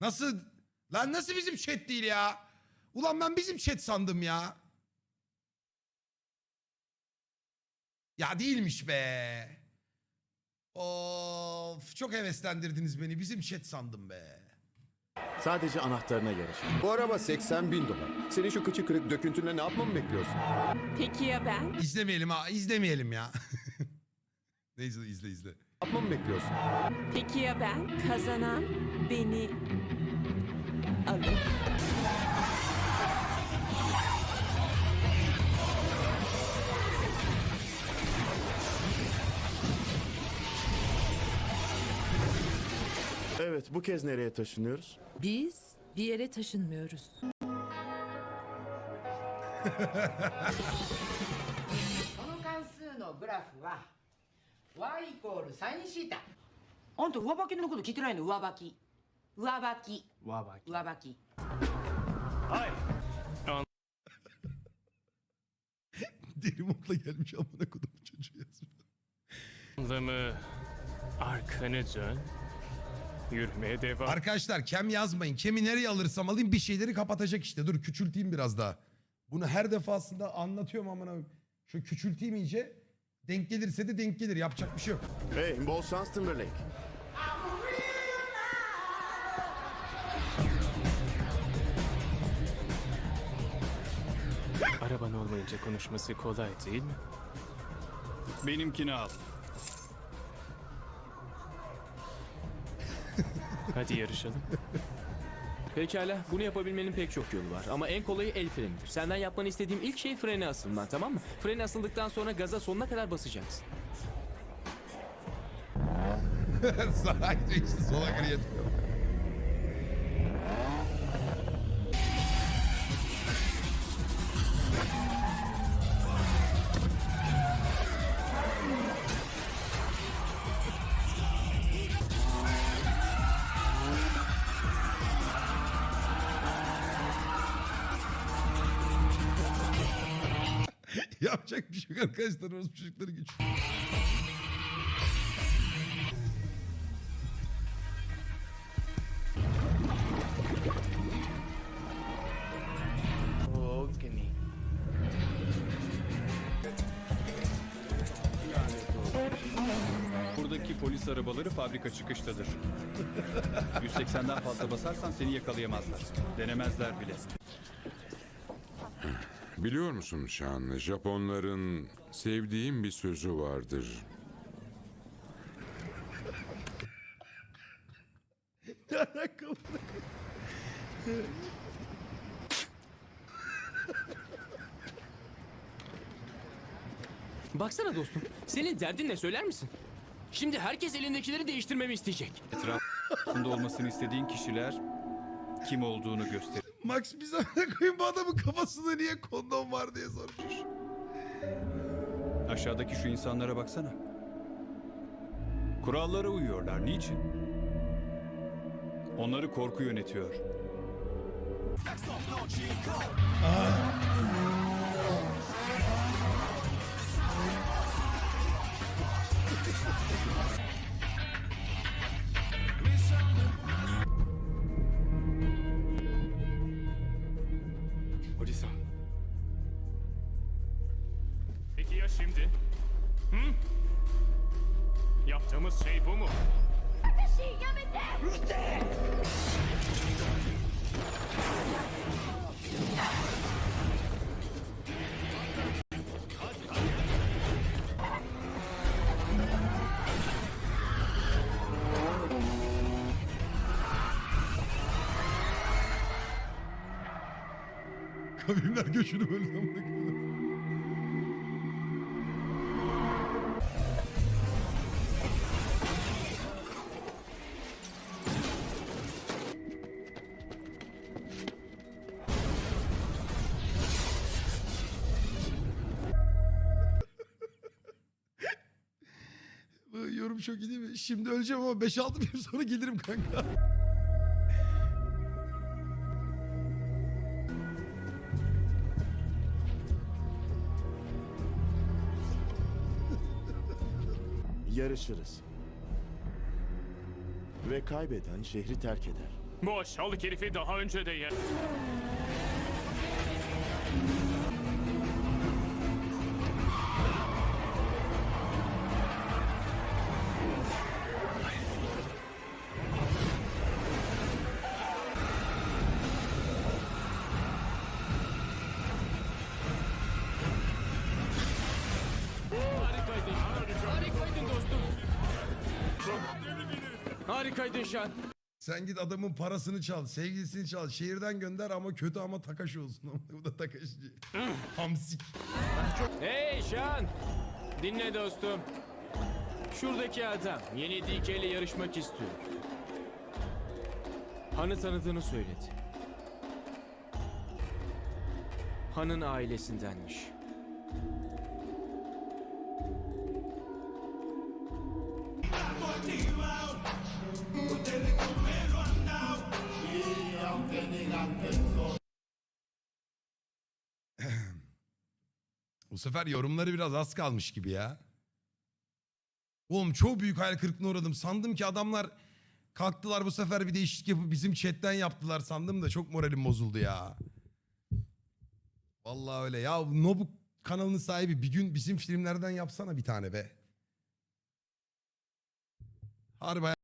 Nasıl? Lan nasıl bizim chat değil ya? Ulan ben bizim chat sandım ya. Ya değilmiş be. Of çok heveslendirdiniz beni. Bizim chat sandım be. Sadece anahtarına yarış. Bu araba 80 bin dolar. Senin şu kıçı kırık döküntünle ne yapmamı bekliyorsun? Peki ya ben? İzlemeyelim ha. izlemeyelim ya. Neyse izle izle. Yapmamı bekliyorsun? Peki ya ben? Kazanan beni alır. Evet, bu kez nereye taşınıyoruz? Biz bir yere taşınmıyoruz y イコールサインシータあんた上履きのこと聞いてないの上履き上履き上履き上履き Deli modla gelmiş amına kodum çocuğu yazmış. Adamı arkanı dön. Yürümeye devam. Arkadaşlar kem yazmayın. Kemi nereye alırsam alayım bir şeyleri kapatacak işte. Dur küçülteyim biraz daha. Bunu her defasında anlatıyorum amına. koyayım. Şu küçülteyim iyice. Denk gelirse de denk gelir. Yapacak bir şey yok. Hey, bol şans Timberlake. Araban olmayınca konuşması kolay değil mi? Benimkini al. Hadi yarışalım. Pekala, bunu yapabilmenin pek çok yolu var. Ama en kolayı el frenidir. Senden yapmanı istediğim ilk şey frene asılman, tamam mı? Frene asıldıktan sonra gaza sonuna kadar basacaksın. Sağa işte sola geriye. Yapacak bir şey yok arkadaşlar. Orası çocukları güç. Buradaki polis arabaları fabrika çıkıştadır. 180'den fazla basarsan seni yakalayamazlar. Denemezler bile. Biliyor musun Şan, Japonların sevdiğim bir sözü vardır. Ne? Baksana dostum, senin derdin ne söyler misin? Şimdi herkes elindekileri değiştirmemi isteyecek. Etrafında olmasını istediğin kişiler kim olduğunu gösterir. Max zamana koyayım bu adamın kafasında niye kondom var diye sormuş. Aşağıdaki şu insanlara baksana. Kurallara uyuyorlar. Niçin? Onları korku yönetiyor. Şimdi? Hı? Yaptığımız şey bu mu? Kavimler göçünü böyle zamana koyayım. Yorum çok iyi değil mi? Şimdi öleceğim ama 5-6 gün sonra gelirim kanka. Yarışırız. Ve kaybeden şehri terk eder. Bu aşağılık herifi daha önce de yer. Harikaydın Şan. Sen git adamın parasını çal, sevgilisini çal, şehirden gönder ama kötü ama Takashi olsun. Bu da Takashi. Hamsik. Hey Şan. Dinle dostum. Şuradaki adam yeni DK ile yarışmak istiyor. Han'ı tanıdığını söyledi. Han'ın ailesindenmiş. Bu sefer yorumları biraz az kalmış gibi ya. Oğlum çok büyük hayal kırıklığına uğradım. Sandım ki adamlar kalktılar bu sefer bir değişiklik yapıp bizim chatten yaptılar sandım da çok moralim bozuldu ya. Vallahi öyle. Ya Nobu kanalının sahibi bir gün bizim filmlerden yapsana bir tane be. Harbi